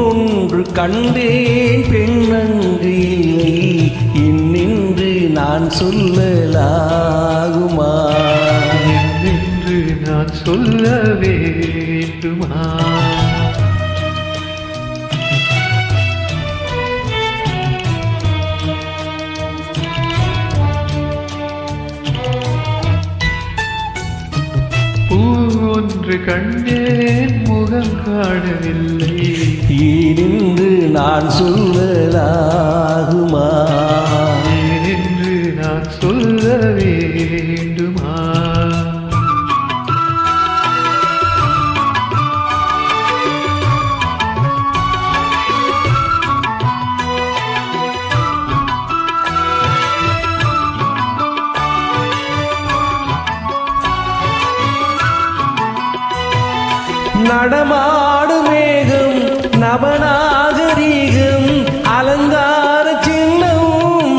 ஒன்று கண்டேன் பெண்ணங்கு இன்னின்று நான் சொல்லலாகுமா? என்று நான் சொல்ல வேண்டுமா ஒன்று கண்டேன் முகம் காணவில்லை. ஈனின்று நான் சொல்லலாகுமா நடமாடு மேகம் நவநாகரீகம் அலங்கார சின்னம்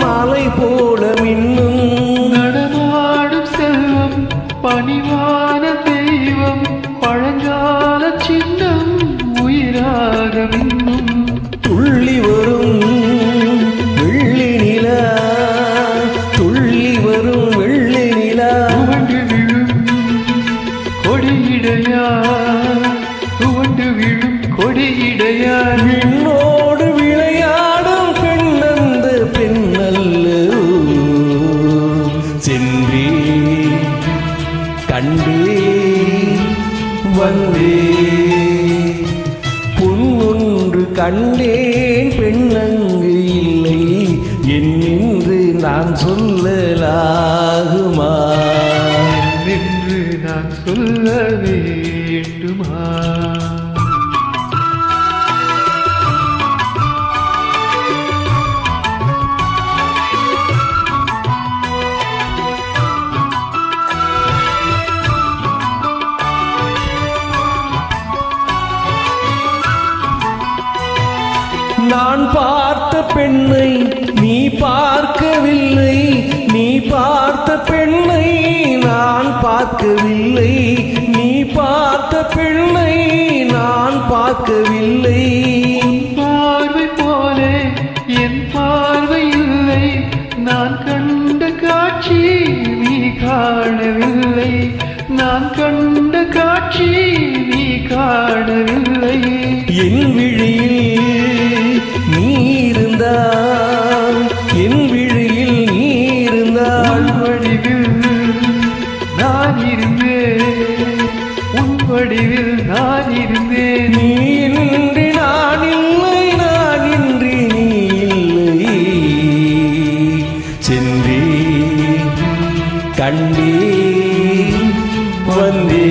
மலை போல மின்னும். நடமாடும் செல்வம் பணிவான தெய்வம் பழங்கால சின்னம் உயிராக மின்னும். துள்ளி வரும் வெள்ளி நிலா துள்ளி வரும் வெள்ளி நிலா. கொடியிடையா கொடியிடையா விண்ணோடு விளையாடும் பெண்ணந்த பெண்ணல்ல சென்றே கண்டே வந்தே. பொன்னொன்று கண்டேன் பெண்ணங்கு இல்லை. என்னென்று நான் சொல்லலாகுமா? என்று நான் சொல்ல வேண்டுமா? நான் பார்த்த பெண்ணை நீ பார்க்கவில்லை. நீ பார்த்த பெண்ணை நான் பார்க்கவில்லை. நீ பார்த்த பெண்ணை நான் பார்க்கவில்லை. பார்வை போல என் பார்வை இல்லை. நான் கண்ட காட்சி நீ காணவில்லை. நான் கண்ட காட்சி நீ காணவில்லை. கண்டே வந்தே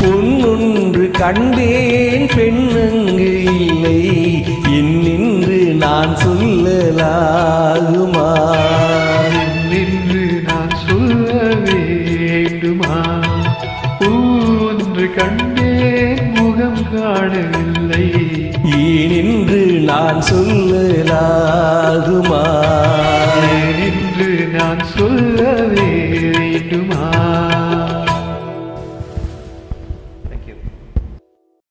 பொன்னொன்று கண்டேன் பெண்ணங்கு இல்லை. என்னென்று நான் சொல்லலாகுமா? நின்று நான் சொல்ல வேண்டுமா? ஒன்று கண்டேன் முகம் காணவில்லை. ஏனென்று நான் சொல்லலாகுமா? நான் சொல்லவே